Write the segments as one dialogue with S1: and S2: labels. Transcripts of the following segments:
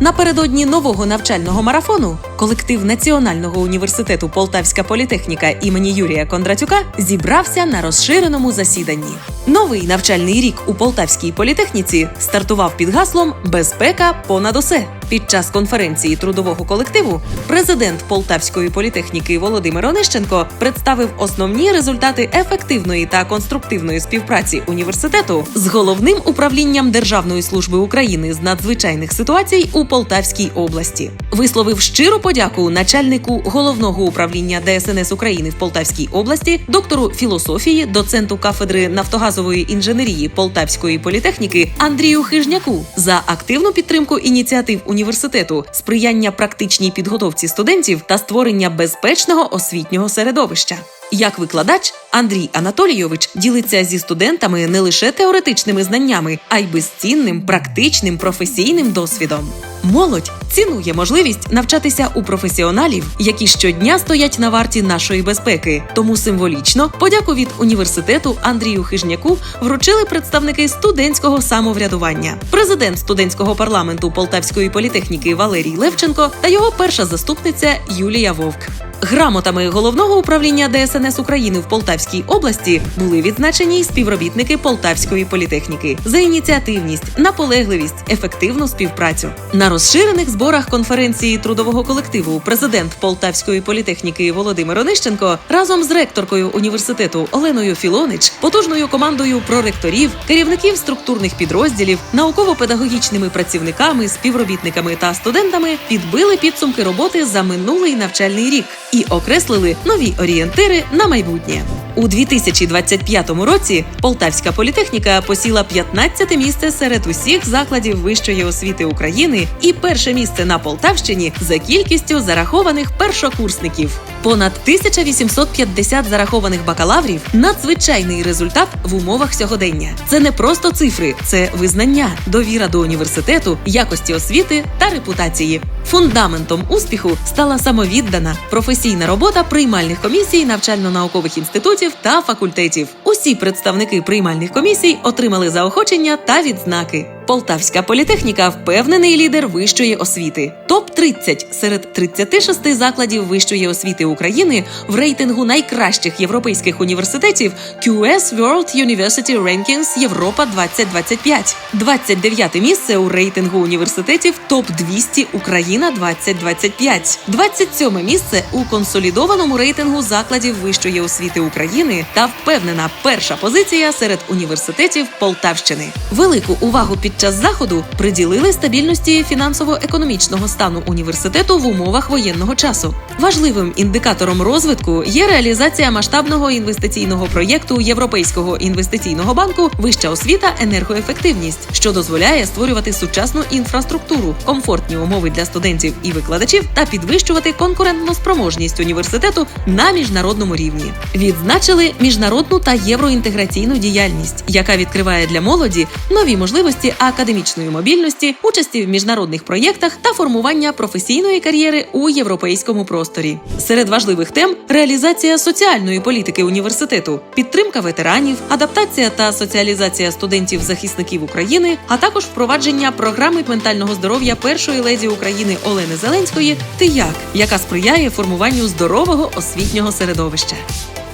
S1: Напередодні нового навчального марафону колектив Національного університету Полтавська політехніка імені Юрія Кондратюка зібрався на розширеному засіданні. Новий навчальний рік у Полтавській політехніці стартував під гаслом Безпека понад усе. Під час конференції трудового колективу президент Полтавської політехніки Володимир Онищенко представив основні результати ефективної та конструктивної співпраці університету з головним управлінням Державної служби України з надзвичайних ситуацій у Полтавській області. Висловив щиру подяку начальнику головного управління ДСНС України в Полтавській області, доктору філософії, доценту кафедри нафтогазової інженерії Полтавської політехніки Андрію Хижняку за активну підтримку ініціатив університету, сприяння практичній підготовці студентів та створення безпечного освітнього середовища. Як викладач, Андрій Анатолійович ділиться зі студентами не лише теоретичними знаннями, а й безцінним практичним професійним досвідом. Молодь цінує можливість навчатися у професіоналів, які щодня стоять на варті нашої безпеки. Тому символічно подяку від університету Андрію Хижняку вручили представники студентського самоврядування, президент студентського парламенту Полтавської політехніки Валерій Левченко та його перша заступниця Юлія Вовк. Грамотами головного управління ДСНС України в Полтавській області були відзначені співробітники Полтавської політехніки за ініціативність, наполегливість, ефективну співпрацю. На розширених зборах конференції трудового колективу президент Полтавської політехніки Володимир Онищенко разом з ректоркою університету Оленою Філонич, потужною командою проректорів, керівників структурних підрозділів, науково-педагогічними працівниками, співробітниками та студентами підбили підсумки роботи за минулий навчальний рік і окреслили нові орієнтири на майбутнє. У 2025 році Полтавська політехніка посіла 15 місце серед усіх закладів вищої освіти України і перше місце на Полтавщині за кількістю зарахованих першокурсників. Понад 1850 зарахованих бакалаврів надзвичайний результат в умовах сьогодення. Це не просто цифри, це визнання, довіра до університету, якості освіти та репутації. Фундаментом успіху стала самовіддана професійна робота приймальних комісій навчально-наукових інститутів та факультетів. Усі представники приймальних комісій отримали заохочення та відзнаки. Полтавська політехніка впевнений лідер вищої освіти. Топ 30 серед 36 закладів вищої освіти України в рейтингу найкращих європейських університетів QS World University Rankings Європа 2025. 29 місце у рейтингу університетів Топ 200 Україна 2025. 27 місце у консолідованому рейтингу закладів вищої освіти України та впевнена перша позиція серед університетів Полтавщини. Велику увагу під час заходу приділили стабільності фінансово-економічного стану університету в умовах воєнного часу. Важливим індикатором розвитку є реалізація масштабного інвестиційного проєкту Європейського інвестиційного банку Вища освіта, енергоефективність, що дозволяє створювати сучасну інфраструктуру, комфортні умови для студентів і викладачів та підвищувати конкурентну спроможність університету на міжнародному рівні. Відзначили міжнародну та євроінтеграційну діяльність, яка відкриває для молоді нові можливості академічної мобільності, участі в міжнародних проєктах та формування професійної кар'єри у європейському просторі. Серед важливих тем реалізація соціальної політики університету, підтримка ветеранів, адаптація та соціалізація студентів-захисників України, а також впровадження програми ментального здоров'я першої леді України Олени Зеленської «Ти як?», яка сприяє формуванню здорового освітнього середовища.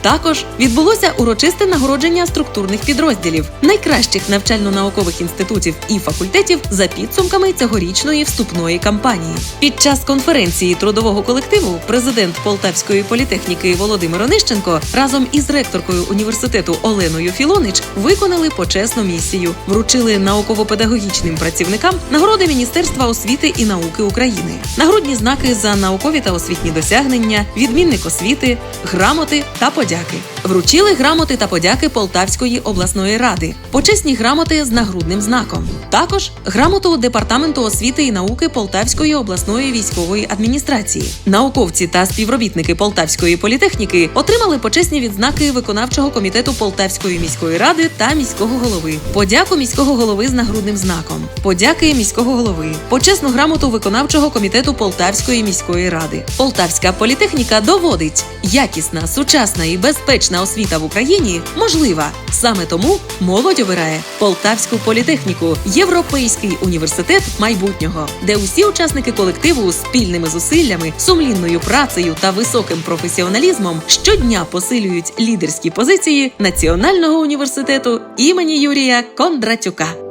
S1: Також відбулося урочисте нагородження структурних підрозділів найкращих навчально-наукових інститутів і факультетів за підсумками цьогорічної вступної кампанії. Під час конференції трудового колективу президент Полтавської політехніки Володимир Онищенко разом із ректоркою університету Оленою Філонич виконали почесну місію, вручили науково-педагогічним працівникам нагороди Міністерства освіти і науки України, нагрудні знаки за наукові та освітні досягнення, відмінник освіти, грамоти та подяки. jacket. Вручили грамоти та подяки Полтавської обласної ради, почесні грамоти з нагрудним знаком. Також грамоту департаменту освіти і науки Полтавської обласної військової адміністрації. Науковці та співробітники Полтавської політехніки отримали почесні відзнаки виконавчого комітету Полтавської міської ради та міського голови. Подяку міського голови з нагрудним знаком. Подяки міського голови. Почесну грамоту виконавчого комітету Полтавської міської ради. Полтавська політехніка доводить якісна, сучасна і безпечна політехнічна освіта в Україні можлива. Саме тому молодь обирає Полтавську політехніку, європейський університет майбутнього, де усі учасники колективу спільними зусиллями, сумлінною працею та високим професіоналізмом щодня посилюють лідерські позиції Національного університету імені Юрія Кондратюка.